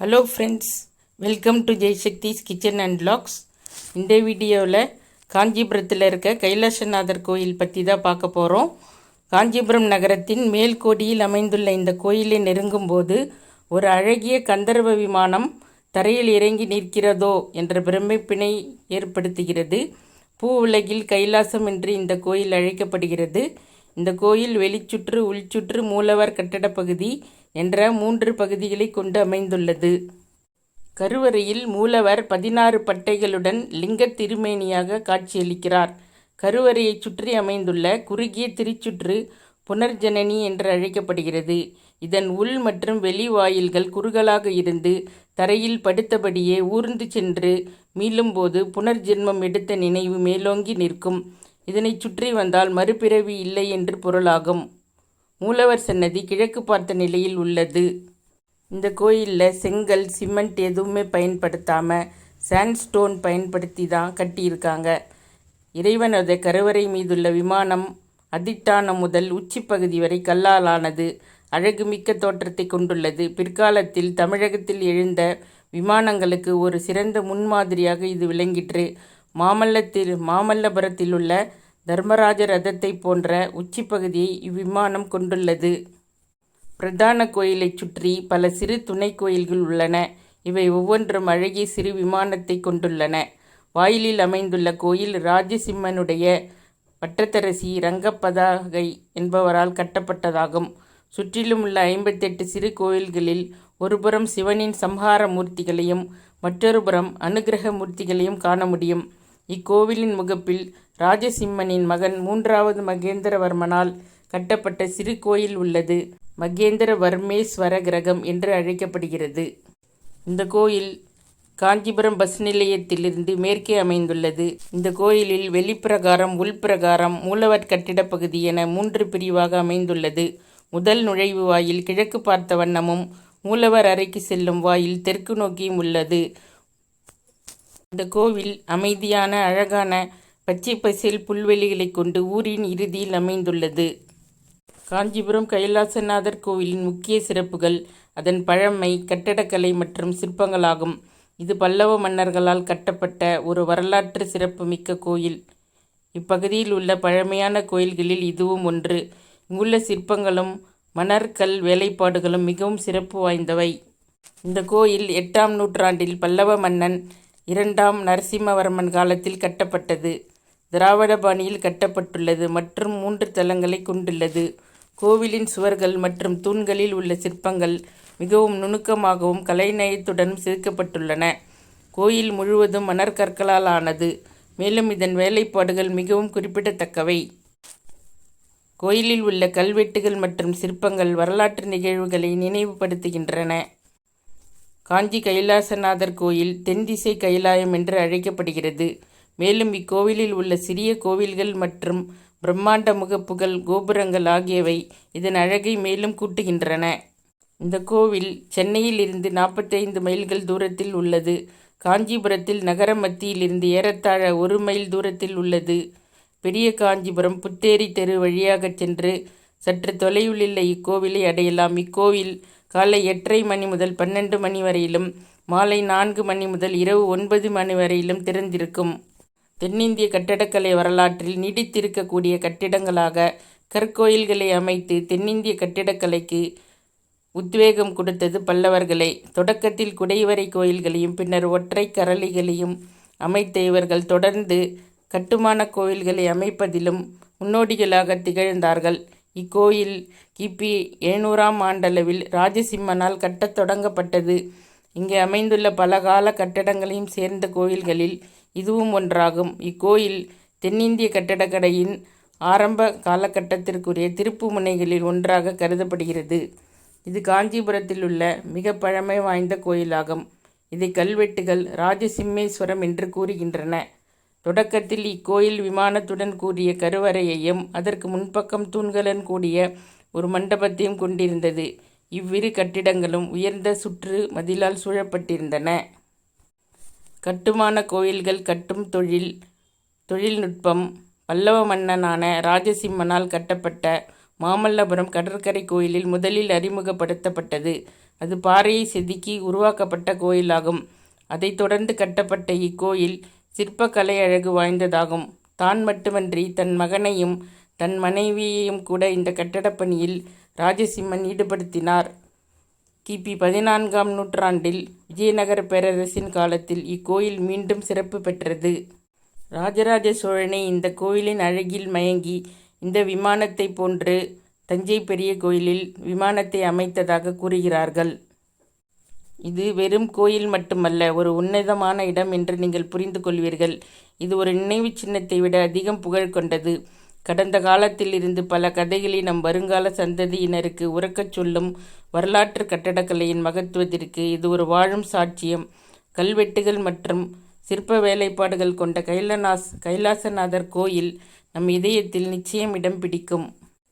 Hello friends welcome to Jaisakthi's kitchen and logs இந்த வீடியோவில் காஞ்சிபுரத்தில் இருக்க கைலாசநாதர் கோயில் பற்றி தான் பார்க்க போகிறோம் காஞ்சிபுரம் நகரத்தின் மேல்கோடியில் அமைந்துள்ள இந்த கோயிலை நெருங்கும் போது ஒரு அழகிய கந்தர்வ விமானம் தரையில் இறங்கி நிற்கிறதோ என்ற பிரமிப்பினை ஏற்படுத்துகிறது. பூ உலகில் கைலாசம் என்று இந்த கோயில் அழைக்கப்படுகிறது. இந்த கோயில் வெளிச்சுற்று உள்சுற்று மூலவர் கட்டடப்பகுதி பகுதி என்ற மூன்று பகுதிகளை கொண்டு அமைந்துள்ளது. கருவறையில் மூலவர் பதினாறு பட்டைகளுடன் லிங்க திருமேனியாக காட்சியளிக்கிறார். கருவறையைச் சுற்றி அமைந்துள்ள குறுகிய திருச்சுற்று புனர்ஜனனி என்று அழைக்கப்படுகிறது. இதன் உள் மற்றும் வெளி வாயில்கள் குறுகலாக இருந்து தரையில் படுத்தபடியே ஊர்ந்து சென்று மீளும்போது புனர்ஜென்மம் எடுத்த நினைவு மேலோங்கி நிற்கும். இதனைச் சுற்றி வந்தால் மறுபிறவி இல்லை என்று பொருளாகும். மூலவர் சன்னதி கிழக்கு பார்த்த நிலையில் உள்ளது. இந்த கோயிலில் செங்கல் சிமெண்ட் எதுவுமே பயன்படுத்தாமல் சாண்ட்ஸ்டோன் பயன்படுத்தி தான் கட்டியிருக்காங்க. இறைவனது கருவறை மீதுள்ள விமானம் அதிட்டானம் முதல் உச்சிப்பகுதி வரை கல்லாலானது. அழகுமிக்க தோற்றத்தை கொண்டுள்ளது. பிற்காலத்தில் தமிழகத்தில் எழுந்த விமானங்களுக்கு ஒரு சிறந்த முன்மாதிரியாக இது விளங்கிற்று. மாமல்லத்தில் மாமல்லபுரத்தில் உள்ள தர்மராஜ ரதத்தை போன்ற உச்சிப்பகுதியை இவ்விமானம் கொண்டுள்ளது. பிரதான கோயிலைச் சுற்றி பல சிறு துணை கோயில்கள் உள்ளன. இவை ஒவ்வொன்றும் அழகிய சிறு விமானத்தை கொண்டுள்ளன. வாயிலில் அமைந்துள்ள கோயில் ராஜசிம்மனுடைய பட்டத்தரசி ரங்கப்பதாகை என்பவரால் கட்டப்பட்டதாகும். சுற்றிலும் உள்ள ஐம்பத்தெட்டு சிறு கோயில்களில் ஒருபுறம் சிவனின் சம்ஹார மூர்த்திகளையும் மற்றொருபுறம் அனுகிரக மூர்த்திகளையும் காண முடியும். இக்கோவிலின் முகப்பில் ராஜசிம்மனின் மகன் மூன்றாவது மகேந்திரவர்மனால் கட்டப்பட்ட சிறு கோயில் உள்ளது. மகேந்திர வர்மேஸ்வர கிரகம் என்று அழைக்கப்படுகிறது. இந்த கோயில் காஞ்சிபுரம் பஸ் நிலையத்திலிருந்து மேற்கே அமைந்துள்ளது. இந்த கோயிலில் வெளிப்பிரகாரம் உள்பிரகாரம் மூலவர் கட்டிடப் பகுதி என மூன்று பிரிவாக அமைந்துள்ளது. முதல் நுழைவு வாயில் கிழக்கு பார்த்த வண்ணமும் மூலவர் அறைக்கு செல்லும் வாயில் தெற்கு நோக்கியும் உள்ளது. இந்த கோவில் அமைதியான அழகான பச்சை பசேல் புல்வெளிகளைக் கொண்டு ஊரின் இறுதியில் அமைந்துள்ளது. காஞ்சிபுரம் கைலாசநாதர் கோவிலின் முக்கிய சிறப்புகள் அதன் பழமை கட்டடக்கலை மற்றும் சிற்பங்களாகும். இது பல்லவ மன்னர்களால் கட்டப்பட்ட ஒரு வரலாற்று சிறப்புமிக்க கோயில். இப்பகுதியில் உள்ள பழமையான கோயில்களில் இதுவும் ஒன்று. இங்குள்ள சிற்பங்களும் மணற்கல் வேலைப்பாடுகளும் மிகவும் சிறப்பு வாய்ந்தவை. இந்த கோயில் எட்டாம் நூற்றாண்டில் பல்லவ மன்னன் இரண்டாம் நரசிம்மவர்மன் காலத்தில் கட்டப்பட்டது. திராவிட பாணியில் கட்டப்பட்டுள்ளது மற்றும் மூன்று தளங்களை கொண்டுள்ளது. கோவிலின் சுவர்கள் மற்றும் தூண்களில் உள்ள சிற்பங்கள் மிகவும் நுணுக்கமாகவும் கலைநயத்துடனும் செதுக்கப்பட்டுள்ளன. கோயில் முழுவதும் மணற்கற்களால் ஆனது. மேலும் இதன் வேலைப்பாடுகள் மிகவும் குறிப்பிடத்தக்கவை. கோயிலில் உள்ள கல்வெட்டுகள் மற்றும் சிற்பங்கள் வரலாற்று நிகழ்வுகளை நினைவுபடுத்துகின்றன. காஞ்சி கைலாசநாதர் கோயில் தென்திசை கைலாயம் என்று அழைக்கப்படுகிறது. மேலும் இக்கோவிலில் உள்ள சிறிய கோவில்கள் மற்றும் பிரம்மாண்ட முகப்புகள் கோபுரங்கள் ஆகியவை இதன் அழகை மேலும் கூட்டுகின்றன. இந்த கோவில் சென்னையில் இருந்து நாற்பத்தைந்து மைல்கள் தூரத்தில் உள்ளது. காஞ்சிபுரத்தில் நகர மத்தியிலிருந்து ஏறத்தாழ ஒரு மைல் தூரத்தில் உள்ளது. பெரிய காஞ்சிபுரம் புத்தேரி தெரு வழியாகச் சென்று சற்று தொலைவில் உள்ள இக்கோவிலை அடையலாம். இக்கோவில் காலை எட்டரை மணி முதல் பன்னெண்டு மணி வரையிலும் மாலை நான்கு மணி முதல் இரவு ஒன்பது மணி வரையிலும் திறந்திருக்கும். தென்னிந்திய கட்டடக்கலை வரலாற்றில் நீடித்திருக்கக்கூடிய கட்டிடங்களாக கற்கோயில்களை அமைத்து தென்னிந்திய கட்டிடக்கலைக்கு உத்வேகம் கொடுத்தது பல்லவர்களை. தொடக்கத்தில் குடைவரை கோயில்களையும் பின்னர் ஒற்றை கரளிகளையும் அமைத்த இவர்கள் தொடர்ந்து கட்டுமான கோயில்களை அமைப்பதிலும் முன்னோடிகளாக திகழ்ந்தார்கள். இக்கோயில் கிபி எழுநூறாம் ஆண்டளவில் ராஜசிம்மனால் கட்டத் தொடங்கப்பட்டது. இங்கே அமைந்துள்ள பல கால கட்டடங்களையும் சேர்ந்த கோயில்களில் இதுவும் ஒன்றாகும். இக்கோயில் தென்னிந்திய கட்டடக்கடையின் ஆரம்ப காலகட்டத்திற்குரிய திருப்பு முனைகளில் ஒன்றாக கருதப்படுகிறது. இது காஞ்சிபுரத்தில் உள்ள மிக பழமை வாய்ந்த கோயிலாகும். இதை கல்வெட்டுகள் ராஜசிம்மேஸ்வரம் என்று கூறுகின்றன. தொடக்கத்தில் இக்கோயில் விமானத்துடன் கூடிய கருவறையையும் அதற்கு முன்பக்கம் தூண்களுடன் கூடிய ஒரு மண்டபத்தையும் கொண்டிருந்தது. இவ்விரு கட்டிடங்களும் உயர்ந்த சுற்று மதிலால் சூழப்பட்டிருந்தன. கட்டுமான கோயில்கள் கட்டும் தொழில் தொழில்நுட்பம் பல்லவ மன்னனான ராஜசிம்மனால் கட்டப்பட்ட மாமல்லபுரம் கடற்கரை கோயிலில் முதலில் அறிமுகப்படுத்தப்பட்டது. அது பாறையை செதுக்கி உருவாக்கப்பட்ட கோயிலாகும். அதைத் தொடர்ந்து கட்டப்பட்ட இக்கோயில் சிற்பக்கலை அழகு வாய்ந்ததாகும். தான் மட்டுமன்றி தன் மகனையும் தன் மனைவியையும் கூட இந்த கட்டடப்பணியில் ராஜசிம்மன் ஈடுபடுத்தினார். கிபி பதினான்காம் நூற்றாண்டில் விஜயநகர பேரரசின் காலத்தில் இக்கோயில் மீண்டும் சிறப்பு பெற்றது. ராஜராஜ சோழனை இந்த கோயிலின் அழகில் மயங்கி இந்த விமானத்தை போன்று தஞ்சை பெரிய கோயிலில் விமானத்தை அமைத்ததாக கூறுகிறார்கள். இது வெறும் கோயில் மட்டுமல்ல ஒரு உன்னதமான இடம் என்று நீங்கள் புரிந்து கொள்வீர்கள் இது ஒரு நினைவு சின்னத்தை விட அதிகம் புகழ் கொண்டது. கடந்த காலத்தில் இருந்து பல கதைகளை நம் வருங்கால சந்ததியினருக்கு உறக்கச் சொல்லும் வரலாற்று கட்டடக்கலையின் மகத்துவத்திற்கு இது ஒரு வாழும் சாட்சியம். கல்வெட்டுகள் மற்றும் சிற்ப வேலைப்பாடுகள் கொண்ட கைலநாஸ் கைலாசநாதர் கோயில் நம் இதயத்தில் நிச்சயம் இடம் பிடிக்கும்.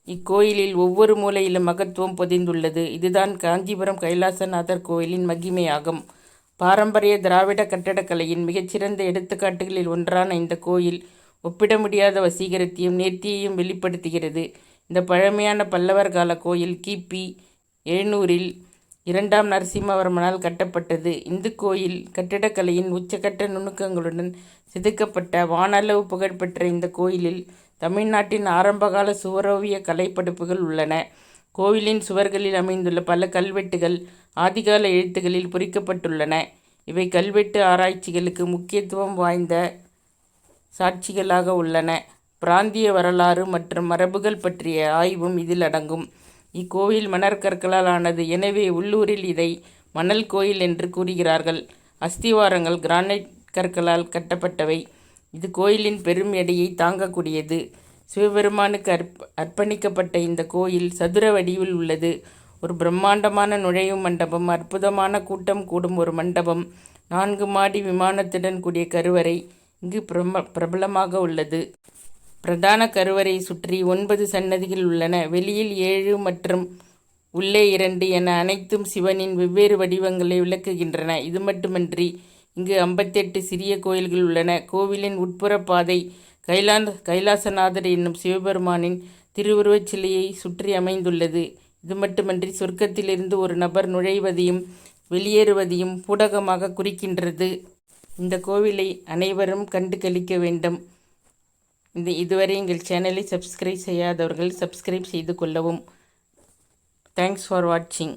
இக்கோயிலில் ஒவ்வொரு மூலையிலும் மகத்துவம் பொதிந்துள்ளது. இதுதான் காஞ்சிபுரம் கைலாசநாதர் கோயிலின் மகிமையாகும். பாரம்பரிய திராவிட கட்டடக்கலையின் மிகச்சிறந்த எடுத்துக்காட்டுகளில் ஒன்றான இந்த கோயில் ஒப்பிட முடியாத வசீகரத்தையும் நேர்த்தியையும் வெளிப்படுத்துகிறது. இந்த பழமையான பல்லவர் கால கோயில் கிபி எழுநூறில் இரண்டாம் நரசிம்மவர்மனால் கட்டப்பட்டது. இந்து கோயில் கட்டிடக்கலையின் உச்சக்கட்ட நுணுக்கங்களுடன் செதுக்கப்பட்ட வானளவு புகழ்பெற்ற இந்த கோயிலில் தமிழ்நாட்டின் ஆரம்பகால சுவரோவிய கலைப்படைப்புகள் உள்ளன. கோவிலின் சுவர்களில் அமைந்துள்ள பல கல்வெட்டுகள் ஆதிகால எழுத்துக்களில் பொறிக்கப்பட்டுள்ளன. இவை கல்வெட்டு ஆராய்ச்சிகளுக்கு முக்கியத்துவம் வாய்ந்த சாட்சிகளாக உள்ளன. பிராந்திய வரலாறு மற்றும் மரபுகள் பற்றிய ஆய்வும் இதில் அடங்கும். இக்கோவில் மணற்கற்களால் ஆனது. எனவே உள்ளூரில் இதை மணல் கோயில் என்று கூறுகிறார்கள். அஸ்திவாரங்கள் கிரானைட் கற்களால் கட்டப்பட்டவை. இது கோயிலின் பெரும் எடையை தாங்கக்கூடியது. சிவபெருமானுக்கு அர்ப்ப அர்ப்பணிக்கப்பட்ட இந்த கோயில் சதுர வடிவில் உள்ளது. ஒரு பிரம்மாண்டமான நுழைவு மண்டபம் அற்புதமான கூட்டம் கூடும் ஒரு மண்டபம் நான்கு மாடி விமானத்துடன் கூடிய கருவறை இங்கு பிரம பிரபலமாக உள்ளது. பிரதான கருவறை சுற்றி ஒன்பது சன்னதிகள் உள்ளன. வெளியில் ஏழு மற்றும் உள்ளே இரண்டு என அனைத்தும் சிவனின் வெவ்வேறு வடிவங்களை விளக்குகின்றன. இது மட்டுமன்றி இங்கு ஐம்பத்தெட்டு சிறிய கோயில்கள் உள்ளன. கோவிலின் உட்புற பாதை கைலாந்த கைலாசநாதர் என்னும் சிவபெருமானின் திருவுருவச் சிலையை சுற்றி அமைந்துள்ளது. இது மட்டுமன்றி சொர்க்கத்திலிருந்து ஒரு நபர் நுழைவதையும் வெளியேறுவதையும் பூடகமாக குறிக்கின்றது. இந்த கோவிலை அனைவரும் கண்டு கழிக்க வேண்டும். இந்த இதுவரை எங்கள் சேனலை சப்ஸ்கிரைப் செய்யாதவர்கள் சப்ஸ்கிரைப் செய்து கொள்ளவும். தேங்க்ஸ் ஃபார் வாட்சிங்